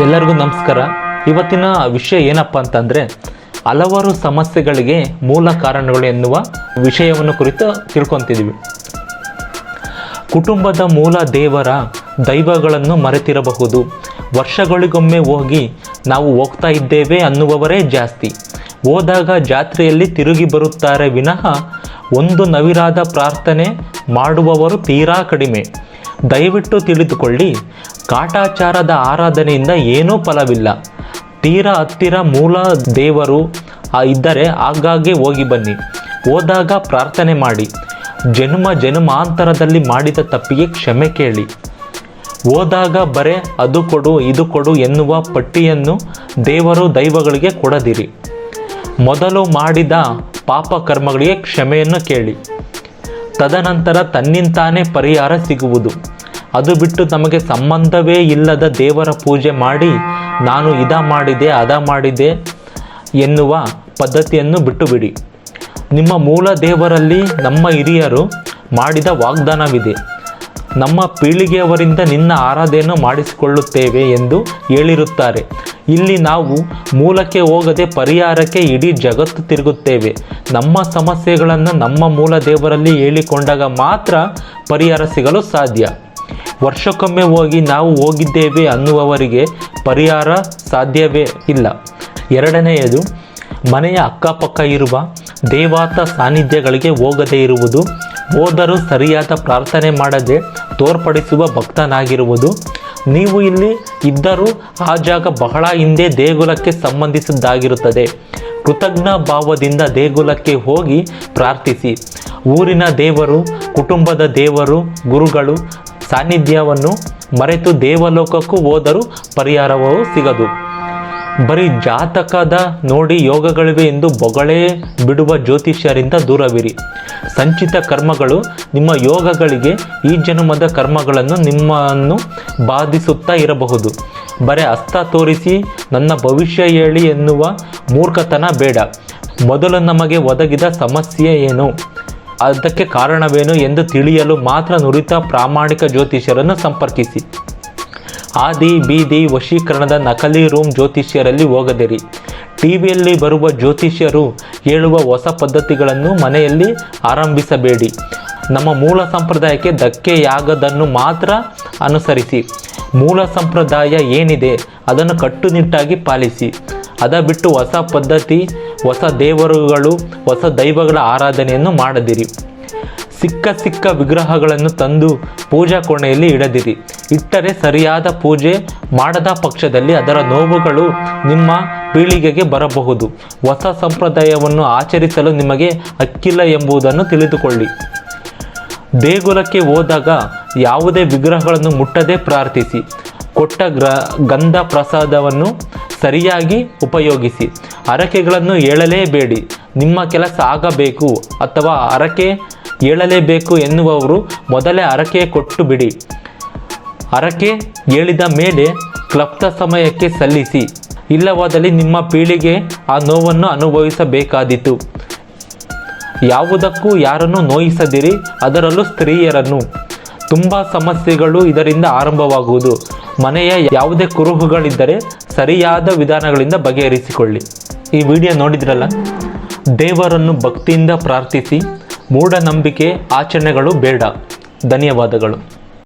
ಎಲ್ಲರಿಗೂ ನಮಸ್ಕಾರ. ಇವತ್ತಿನ ವಿಷಯ ಏನಪ್ಪ ಅಂತಂದರೆ, ಹಲವಾರು ಸಮಸ್ಯೆಗಳಿಗೆ ಮೂಲ ಕಾರಣಗಳು ಎನ್ನುವ ವಿಷಯವನ್ನು ಕುರಿತು ತಿಳ್ಕೊತಿದ್ವಿ. ಕುಟುಂಬದ ಮೂಲ ದೇವರ ದೈವಗಳನ್ನು ಮರೆತಿರಬಹುದು. ವರ್ಷಗಳಿಗೊಮ್ಮೆ ಹೋಗಿ ನಾವು ಹೋಗ್ತಾ ಇದ್ದೇವೆ ಅನ್ನುವವರೇ ಜಾಸ್ತಿ. ಹೋದಾಗ ಜಾತ್ರೆಯಲ್ಲಿ ತಿರುಗಿ ಬರುತ್ತಾರೆ ವಿನಃ ಒಂದು ನವಿರಾದ ಪ್ರಾರ್ಥನೆ ಮಾಡುವವರು ತೀರಾ ಕಡಿಮೆ. ದಯವಿಟ್ಟು ತಿಳಿದುಕೊಳ್ಳಿ, ಕಾಟಾಚಾರದ ಆರಾಧನೆಯಿಂದ ಏನೂ ಫಲವಿಲ್ಲ. ತೀರ ಹತ್ತಿರ ಮೂಲ ದೇವರು ಇದ್ದರೆ ಆಗಾಗ್ಗೆ ಹೋಗಿ ಬನ್ನಿ. ಹೋದಾಗ ಪ್ರಾರ್ಥನೆ ಮಾಡಿ. ಜನ್ಮ ಜನ್ಮಾಂತರದಲ್ಲಿ ಮಾಡಿದ ತಪ್ಪಿಗೆ ಕ್ಷಮೆ ಕೇಳಿ. ಹೋದಾಗ ಬರೇ, ಅದು ಕೊಡು, ಇದು ಕೊಡು ಎನ್ನುವ ಪಟ್ಟಿಯನ್ನು ದೇವರು ದೈವಗಳಿಗೆ ಕೊಡದಿರಿ. ಮೊದಲು ಮಾಡಿದ ಪಾಪ ಕರ್ಮಗಳಿಗೆ ಕ್ಷಮೆಯನ್ನು ಕೇಳಿ. ತದನಂತರ ತನ್ನಿಂತಾನೇ ಪರಿಹಾರ ಸಿಗುವುದು. ಅದು ಬಿಟ್ಟು ತಮಗೆ ಸಂಬಂಧವೇ ಇಲ್ಲದ ದೇವರ ಪೂಜೆ ಮಾಡಿ, ನಾನು ಇದ ಮಾಡಿದೆ, ಅದ ಮಾಡಿದೆ ಎನ್ನುವ ಪದ್ಧತಿಯನ್ನು ಬಿಟ್ಟು ಬಿಡಿ ನಿಮ್ಮ ಮೂಲ ದೇವರಲ್ಲಿ ನಮ್ಮ ಹಿರಿಯರು ಮಾಡಿದ ವಾಗ್ದಾನವಿದೆ. ನಮ್ಮ ಪೀಳಿಗೆಯವರಿಂದ ನಿನ್ನ ಆರಾಧನೆಯನ್ನು ಮಾಡಿಸಿಕೊಳ್ಳುತ್ತೇವೆ ಎಂದು ಹೇಳಿರುತ್ತಾರೆ. ಇಲ್ಲಿ ನಾವು ಮೂಲಕ್ಕೆ ಹೋಗದೆ ಪರಿಹಾರಕ್ಕೆ ಇಡೀ ಜಗತ್ತು ತಿರುಗುತ್ತೇವೆ. ನಮ್ಮ ಸಮಸ್ಯೆಗಳನ್ನು ನಮ್ಮ ಮೂಲ ದೇವರಲ್ಲಿ ಹೇಳಿಕೊಂಡಾಗ ಮಾತ್ರ ಪರಿಹಾರ ಸಿಗಲು ಸಾಧ್ಯ. ವರ್ಷಕ್ಕೊಮ್ಮೆ ಹೋಗಿ ನಾವು ಹೋಗಿದ್ದೇವೆ ಅನ್ನುವವರಿಗೆ ಪರಿಹಾರ ಸಾಧ್ಯವೇ ಇಲ್ಲ. ಎರಡನೆಯದು, ಮನೆಯ ಅಕ್ಕಪಕ್ಕ ಇರುವ ದೇವಾತ ಸಾನ್ನಿಧ್ಯಗಳಿಗೆ ಹೋಗದೇ ಇರುವುದು. ಹೋದರೂ ಸರಿಯಾದ ಪ್ರಾರ್ಥನೆ ಮಾಡದೆ ತೋರ್ಪಡಿಸುವ ಭಕ್ತನಾಗಿರುವುದು. ನೀವು ಇಲ್ಲಿ ಇದ್ದರೂ ಆ ಜಾಗ ಬಹಳ ಹಿಂದೆ ದೇಗುಲಕ್ಕೆ ಸಂಬಂಧಿಸಿದ್ದಾಗಿರುತ್ತದೆ. ಕೃತಜ್ಞ ಭಾವದಿಂದ ದೇಗುಲಕ್ಕೆ ಹೋಗಿ ಪ್ರಾರ್ಥಿಸಿ. ಊರಿನ ದೇವರು, ಕುಟುಂಬದ ದೇವರು, ಗುರುಗಳು ಸಾನ್ನಿಧ್ಯವನ್ನು ಮರೆತು ದೇವಲೋಕಕ್ಕೂ ಹೋದರೂ ಪರಿಹಾರವೂ ಸಿಗದು. ಬರೀ ಜಾತಕದ ನೋಡಿ ಯೋಗಗಳಿವೆ ಎಂದು ಬೊಗಳೇ ಬಿಡುವ ಜ್ಯೋತಿಷ್ಯರಿಂದ ದೂರವಿರಿ. ಸಂಚಿತ ಕರ್ಮಗಳು ನಿಮ್ಮ ಯೋಗಗಳಿಗೆ ಈ ಜನ್ಮದ ಕರ್ಮಗಳನ್ನು ನಿಮ್ಮನ್ನು ಬಾಧಿಸುತ್ತಾ ಇರಬಹುದು. ಬರೀ ಅಸ್ತ ತೋರಿಸಿ ನನ್ನ ಭವಿಷ್ಯ ಹೇಳಿ ಎನ್ನುವ ಮೂರ್ಖತನ ಬೇಡ. ಮೊದಲು ನಮಗೆ ಒದಗಿದ ಸಮಸ್ಯೆ ಏನು? ಅದಕ್ಕೆ ಕಾರಣವೇನು ಎಂದು ತಿಳಿಯಲು ಮಾತ್ರ ನುರಿತ ಪ್ರಾಮಾಣಿಕ ಜ್ಯೋತಿಷ್ಯರನ್ನು ಸಂಪರ್ಕಿಸಿ. ಆದಿ ಬೀದಿ ವಶೀಕರಣದ ನಕಲಿ ರೂಮ್ ಜ್ಯೋತಿಷ್ಯರಲ್ಲಿ ಹೋಗದಿರಿ. ಟಿವಿಯಲ್ಲಿ ಬರುವ ಜ್ಯೋತಿಷ್ಯರು ಹೇಳುವ ಹೊಸ ಪದ್ಧತಿಗಳನ್ನು ಮನೆಯಲ್ಲಿ ಆರಂಭಿಸಬೇಡಿ. ನಮ್ಮ ಮೂಲ ಸಂಪ್ರದಾಯಕ್ಕೆ ಧಕ್ಕೆಯಾಗದನ್ನು ಮಾತ್ರ ಅನುಸರಿಸಿ. ಮೂಲ ಸಂಪ್ರದಾಯ ಏನಿದೆ ಅದನ್ನು ಕಟ್ಟುನಿಟ್ಟಾಗಿ ಪಾಲಿಸಿ. ಅದ ಬಿಟ್ಟು ಹೊಸ ಪದ್ಧತಿ, ಹೊಸ ದೇವರುಗಳು, ಹೊಸ ದೈವಗಳ ಆರಾಧನೆಯನ್ನು ಮಾಡದಿರಿ. ಸಿಕ್ಕ ಸಿಕ್ಕ ವಿಗ್ರಹಗಳನ್ನು ತಂದು ಪೂಜಾ ಕೋಣೆಯಲ್ಲಿ ಇಡದಿರಿ. ಇಟ್ಟರೆ ಸರಿಯಾದ ಪೂಜೆ ಮಾಡದ ಪಕ್ಷದಲ್ಲಿ ಅದರ ನೋವುಗಳು ನಿಮ್ಮ ಪೀಳಿಗೆಗೆ ಬರಬಹುದು. ಹೊಸ ಸಂಪ್ರದಾಯವನ್ನು ಆಚರಿಸಲು ನಿಮಗೆ ಹಕ್ಕಿಲ್ಲ ಎಂಬುದನ್ನು ತಿಳಿದುಕೊಳ್ಳಿ. ದೇಗುಲಕ್ಕೆ ಹೋದಾಗ ಯಾವುದೇ ವಿಗ್ರಹಗಳನ್ನು ಮುಟ್ಟದೆ ಪ್ರಾರ್ಥಿಸಿ. ಕೊಟ್ಟ ಗ್ರ, ಗಂಧ ಪ್ರಸಾದವನ್ನು ಸರಿಯಾಗಿ ಉಪಯೋಗಿಸಿ. ಹರಕೆಗಳನ್ನು ಹೇಳಲೇಬೇಡಿ ನಿಮ್ಮ ಕೆಲಸ ಆಗಬೇಕು ಅಥವಾ ಹರಕೆ ಹೇಳಲೇಬೇಕು ಎನ್ನುವವರು ಮೊದಲೇ ಹರಕೆ ಕೊಟ್ಟು ಬಿಡಿ. ಹರಕೆ ಹೇಳಿದ ಮೇಲೆ ಕ್ಲಪ್ತ ಸಮಯಕ್ಕೆ ಸಲ್ಲಿಸಿ. ಇಲ್ಲವಾದಲ್ಲಿ ನಿಮ್ಮ ಪೀಳಿಗೆ ಆ ನೋವನ್ನು ಅನುಭವಿಸಬೇಕಾದೀತು. ಯಾವುದಕ್ಕೂ ಯಾರನ್ನು ನೋಯಿಸದಿರಿ, ಅದರಲ್ಲೂ ಸ್ತ್ರೀಯರನ್ನು. ತುಂಬ ಸಮಸ್ಯೆಗಳು ಇದರಿಂದ ಆರಂಭವಾಗುವುದು. ಮನೆಯ ಯಾವುದೇ ಕುರುಹುಗಳಿದ್ದರೆ ಸರಿಯಾದ ವಿಧಾನಗಳಿಂದ ಬಗೆಹರಿಸಿಕೊಳ್ಳಿ. ಈ ವಿಡಿಯೋ ನೋಡಿದ್ರಲ್ಲ? ದೇವರನ್ನು ಭಕ್ತಿಯಿಂದ ಪ್ರಾರ್ಥಿಸಿ. ಮೂಢನಂಬಿಕೆ ಆಚರಣೆಗಳು ಬೇಡ. ಧನ್ಯವಾದಗಳು.